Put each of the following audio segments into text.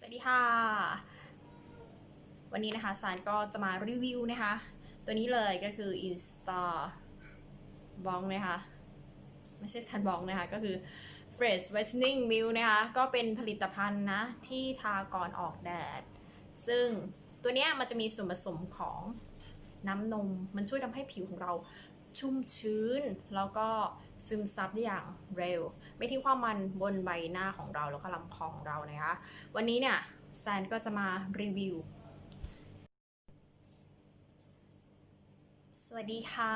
สวัสดีค่ะ วันนี้นะคะสารก็จะมารีวิวนะคะ ตัวนี้เลยก็คือ Insta b o n นะคะ ไม่ใช่ซันบองนะคะ ก็คือ Fresh Whitening m i l นะคะ ก็เป็นผลิตภัณฑ์นะ ที่ทาก่อนออกแดด ซึ่งตัวเนี้ยมันจะมีส่วนผสมของน้ำนม มันช่วยทำให้ผิวของเรา ชุ่มชื้น แล้วก็ซึมซับได้อย่างเร็ว ไม่ทิ้งความมันบนใบหน้าของเราแล้วก็ลำคอของเรานะคะ วันนี้เนี่ยแซนก็จะมารีวิว สวัสดีค่ะ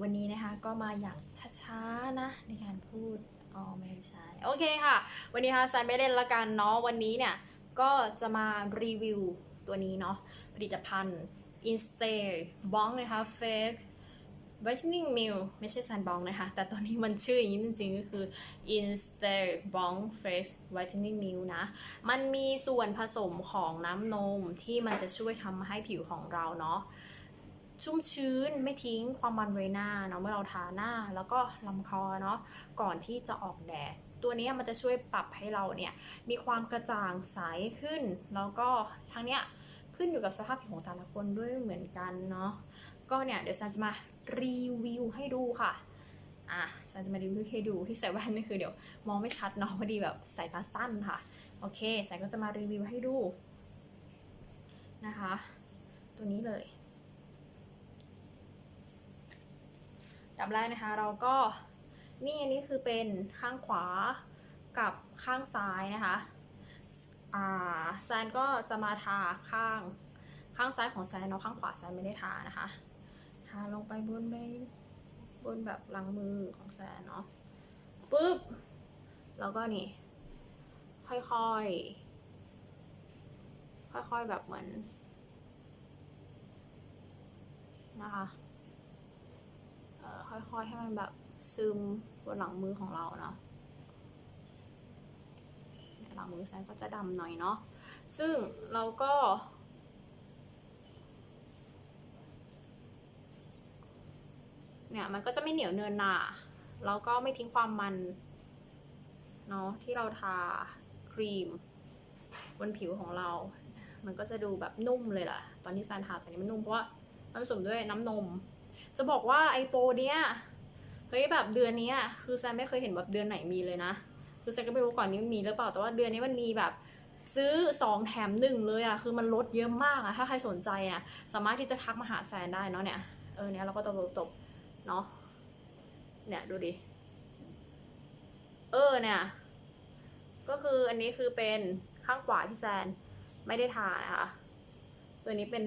วันนี้นะคะก็มาอย่างช้าๆนะในการพูดอ๋อไม่ใช่โอเคค่ะ วันนี้ค่ะแซนไม่เล่นละกันเนาะวันนี้เนี่ยก็จะมารีวิวตัวนี้เนาะผลิตภัณฑ์ i n s t a b o n นะคะ Fake Whitening Milk ไม่ใช่ Sun b o n นะคะ แต่ตอนนี้มันชื่ออย่างนี้จริงๆ ก็คือ i n s t a b o n Face Whitening Milk นะ มันมีส่วนผสมของน้ำนมที่มันจะช่วยทำให้ผิวของเราเนาะชุ่มชื้นไม่ทิ้งความมันไว้หน้าเนาะเมื่อเราทาหน้าแล้วก็ลำคอเนาะก่อนที่จะออกแดด ตัวนี้มันจะช่วยปรับให้เราเนี่ยมีความกระจ่างใสขึ้น แล้วก็ทั้งเนี้ย ขึ้นอยู่กับสภาพผิวของแต่ละคนด้วยเหมือนกันเนาะก็เนี่ยเดี๋ยวซันจะมารีวิวให้ดูค่ะอะซันจะมารีวิวให้ดูที่ใส่แว่นนี่คือเดี๋ยวมองไม่ชัดเนาะพอดีแบบสายตาสั้นค่ะโอเคซันก็จะมารีวิวให้ดูนะคะ ตัวนี้เลยดับแรกนะคะเราก็นี่อันนี้คือเป็นข้างขวากับข้างซ้ายนะคะ แซนก็จะมาทาข้างข้างซ้ายของแซนเนาะข้างขวาแซนไม่ได้ทานะคะ ทาลงไปบนใบบนแบบหลังมือของแซนเนาะปุ๊บ แล้วก็นี่ ค่อยๆ ค่อยๆแบบเหมือนนะคะค่อค่อยๆให้มันแบบซึมบนหลังมือของเราเนาะ หลังมือฉันก็จะดำหน่อยเนาะ ซึ่งเราก็ เนี่ยมันก็จะไม่เหนียวเนินหนาแล้วก็ไม่ทิ้งความมันเนาะที่เราทาครีม บนผิวของเรา มันก็จะดูแบบนุ่มเลยล่ะ ตอนที่แซนทาตอนนี้มันนุ่มเพราะว่ามันผสมด้วยน้ำนม จะบอกว่าไอโปรเนี้ยเฮ้ยแบบเดือนนี้คือแซนไม่เคยเห็นแบบเดือนไหนมีเลยนะ คือแซนก็ไม่รู้ก่อนนี้มันมีหรือเปล่าแต่ว่าเดือนนี้มันมีแบบซื้อ 2 แถมหนึ่งเลยอะคือมันลดเยอะมากอะถ้าใครสนใจอะสามารถที่จะทักมาหาแซนได้เนาะเนี่ยเออเนี่ยเราก็ตบตบเนาะเนี่ยดูดิเออเนี่ยก็คืออันนี้คือเป็นข้างขวาที่แซนไม่ได้ทานะคะส่วนนี้เป็น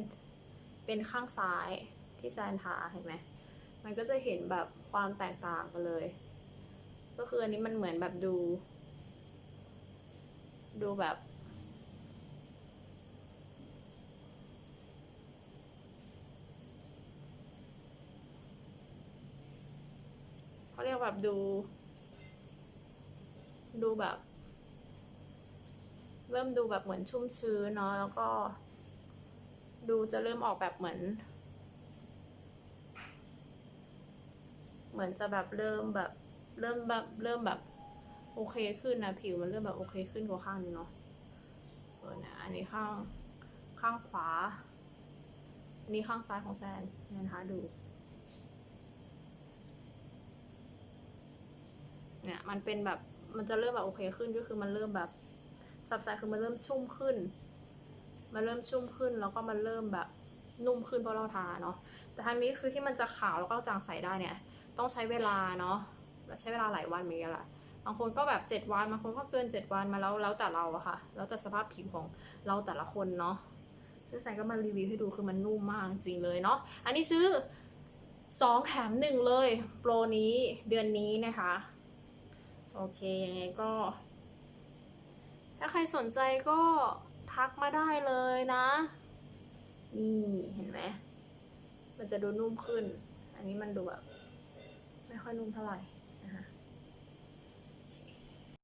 เป็นข้างซ้ายที่แซนทาเห็นไหมมันก็จะเห็นแบบความแตกต่างกันเลย ก็คืออันนี้มันเหมือนแบบดู ดูแบบ เขาเรียกแบบดู ดูแบบ เริ่มดูแบบเหมือนชุ่มชื้นเนาะแล้วก็ ดูจะเริ่มออกแบบเหมือนเหมือนจะแบบเริ่มแบบ เริ่มแบบเริ่มแบบโอเคขึ้นนะผิวมันเริ่มแบบโอเคขึ้นกว่าข้างนี้เนาะเออนะอันนี้ข้างข้างขวาอันนี้ข้างซ้ายของแซนเนี่ยนะคะดูเนี่ยมันเป็นแบบมันจะเริ่มแบบโอเคขึ้นก็คือมันเริ่มแบบสับสายคือมันเริ่มชุ่มขึ้น มันเริ่มชุ่มขึ้นแล้วก็มันเริ่มแบบนุ่มขึ้นเพราะเราทาเนาะแต่ทางนี้คือที่มันจะขาวแล้วก็จางใสได้เนี่ย ต้องใช้เวลาเนาะ ใช้เวลาหลายวันเหมือนกันแหละบางคนก็แบบเจ็ดวันบางคนก็เกินเจ็ดวันมาแล้วแล้วแต่เราอะค่ะ แล้วแต่สภาพผิวของเราแต่ละคนเนาะซึ่งแซนก็มารีวิวให้ดูคือมันนุ่มมากจริงเลยเนาะอันนี้ซื้อสองแถมหนึ่งเลย โปรนี้เดือนนี้นะคะ โอเค ยังไงก็ ถ้าใครสนใจก็ทักมาได้เลยนะ นี่เห็นไหมมันจะดูนุ่มขึ้น อันนี้มันดูแบบ ไม่ค่อยนุ่มเท่าไหร่